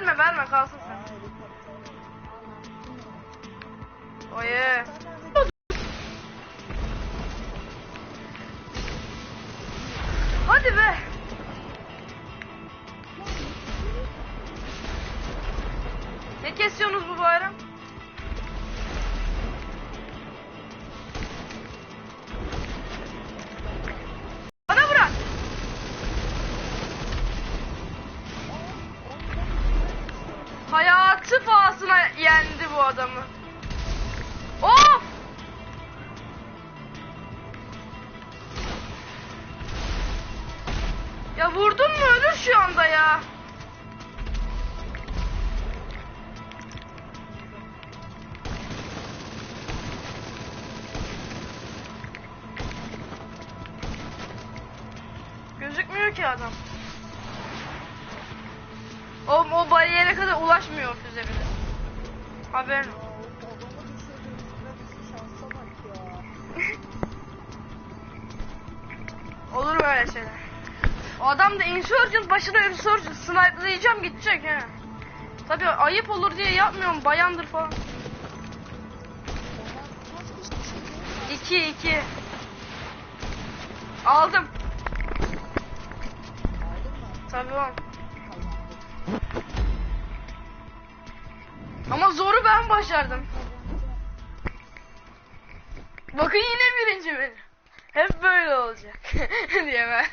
Verme verme kalsın sen. Oye. Hadi be. Ne kesiyorsunuz bu bayram? Pahasına yendi bu adamı. Of! Ya vurdun mu ölür şu anda ya. Gözükmüyor ki adam. O, o bariyere kadar ulaşmıyor füze bile. Ya. Olur böyle şeyler. O adam da Insurgent başına Insurgent snipe'layacağım gidecek he. Tabii ayıp olur diye yapmıyorum bayandır falan. 2 2 Aldım. Tabii oğlum. Ama zoru ben başardım. Bakın yine birinci benim. Hep böyle olacak diye ben.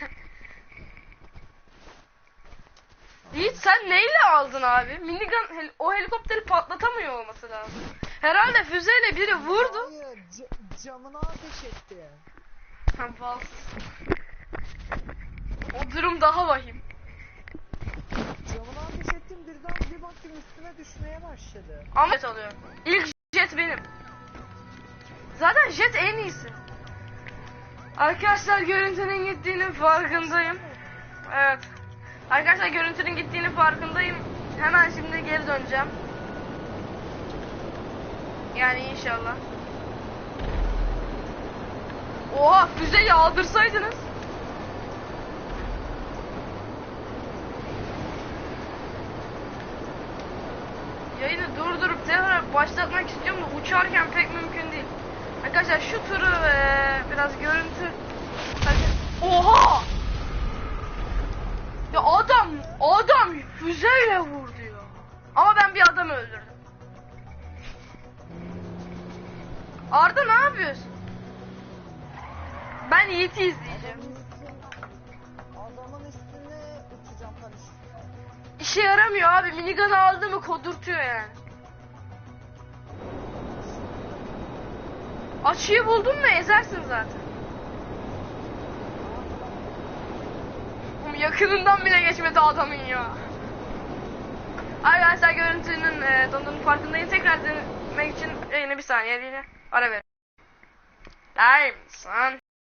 Yiğit sen neyle aldın abi? Minigun hel- o helikopteri patlatamıyor olması lazım. Herhalde füzeyle biri vurdu. Hayır, ca- camına ateş etti. Balsız. O durum daha vahim. Camına ateş ettim birden bir baktım üstüme düşmeye başladı. Ama jet alıyor. İlk jet benim. Zaten jet en iyisi. Arkadaşlar görüntünün gittiğinin farkındayım. Evet. Arkadaşlar görüntünün gittiğinin farkındayım. Hemen şimdi geri döneceğim. Yani inşallah. Oha füze yağdırsaydınız. Yayını durdurup tekrar başlatmak istiyorum da uçarken pek mümkün değil. Arkadaşlar şu turu eee, biraz görüntü. Oha! Ya adam, adam füzeyle vurdu ya. Ama ben bir adam öldürdüm. Arda ne yapıyorsun? Ben Yiğit'i izleyeceğim. Adamın üstüne, İşe yaramıyor abi. Minigun aldı mı kodurtuyor yani. Açıyı buldun mu ezersin zaten. Yakınından bile geçmedi adamın ya. Arkadaşlar görüntünün e, donduğunun farkındayım. Tekrar denemek için yine bir saniye yine ara ver. Der misin?